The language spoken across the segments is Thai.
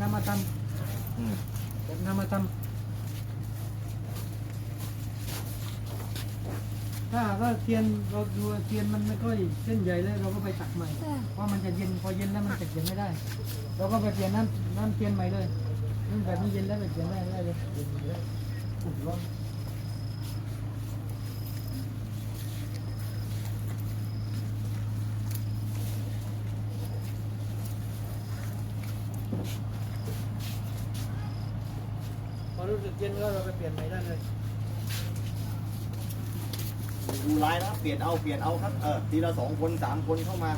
นำมาทอืมำแบบนำมาทำถ้าว่าเทียนเราดูว่าเทียนมันไม่ค่อยเส้นใหญ่แล้วเราก็ไปตักใหม่เพราะมันจะเย็นพอเย็นแล้วมันจะเขียนไม่ได้ เราก็ไปเปลี่ยนน้ำน้ำเทียนใหม่เลยนี่แบบนี้เย็นแล้วไปเขียนได้ได้เลยเย็นแล้วอุ่นร้อน พอรู้สึกเย็นก็เราไปเปลี่ยนใหม่ได้เลย ดูลายนะครับเปลี่ยนเอาเปลี่ยนเอาครับเออทีละสองคนสามคนเข้ามา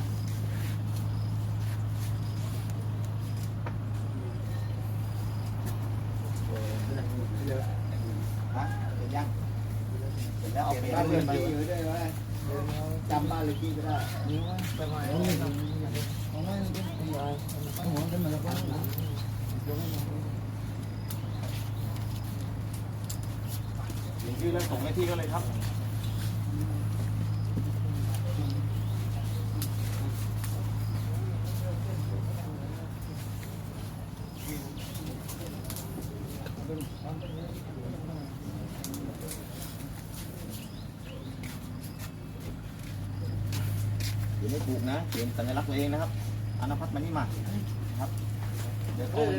ฮะเสร็จยังเสร็จแล้วเอาเปลี่ยนบ้านเรื่อนไปที่อยู่ได้ไหม จำบ้านเลขที่ก็ได้นิ้วไปใหม่ของไม่เป็นไรหัวขึ้นมาแล้วก็เขียนชื่อแล้วส่งให้ที่ก็เลยครับ ขียนไม่ถูกนะเขียนสัญลักษณ์ตัวเองนะครับอานพัฒน์มานี่มาครับ เดี๋ยวโทรไป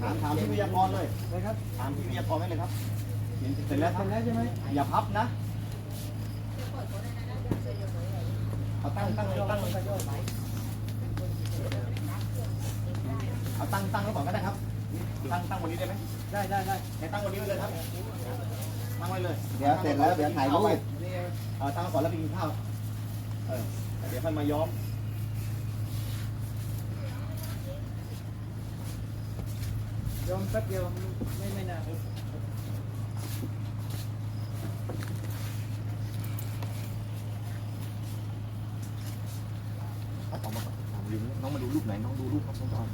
ถามถามพี่วิทยากรเลยนะครับถามพี่วิทยากรไว้เลยครับเขียนเสร็จแล้วคเสรัร็บจแล้วใช่ไหมอย่าพับนะเอาตั้งตั้งตั้งเอาตั้งตั้งไว้ก่อนก็ได้ครับ ตั้งตั้งวันนี้ได้ไหมได้ได้ได้ให้ตั้งวันนี้ไว้เลยครับตั้งไว้เลย เดี๋ยวเสร็จแล้วเดี๋ยวถ่ายรูปเอาตั้งไว้ก่อนแล้วไปกินข้าว เดี๋ยวค่อยมาย้อมย้อมแป๊บเดียวไม่ไม่นานเอาออมาก่อนถามลืมน้องมาดูรูปไหนน้องดูรูปครับน้องจอน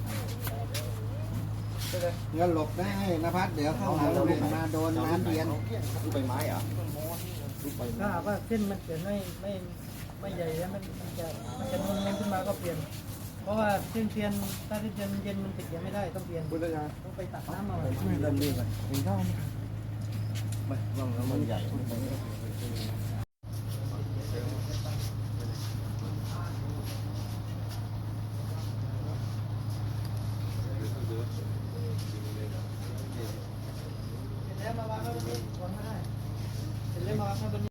งั้นหลบได้นภัสเดี๋ยวเข้าหาเราเรียนมาโดนน้ำเทียนรูปใบไม้เหรอรูปใบไม้หาว่าเส้นมันเปลี่ยนไม่ไม่ ไม่ใหญ่แล้วมันจะมันจะนุ่มขึ้นมาก็เปลี่ยน เพราะว่าเส้นเทียนถ้าเส้นเทียนเย็นมันติดยังไม่ได้ต้องเปลี่ยนต้องไปตักน้ำมาใหม่ช่วยดันนี่ไปกินข้าวไม่ลองแล้วมันใหญ่แล้วมาวางไว้ไมด้เสร็จล้วมาวางไว้ด้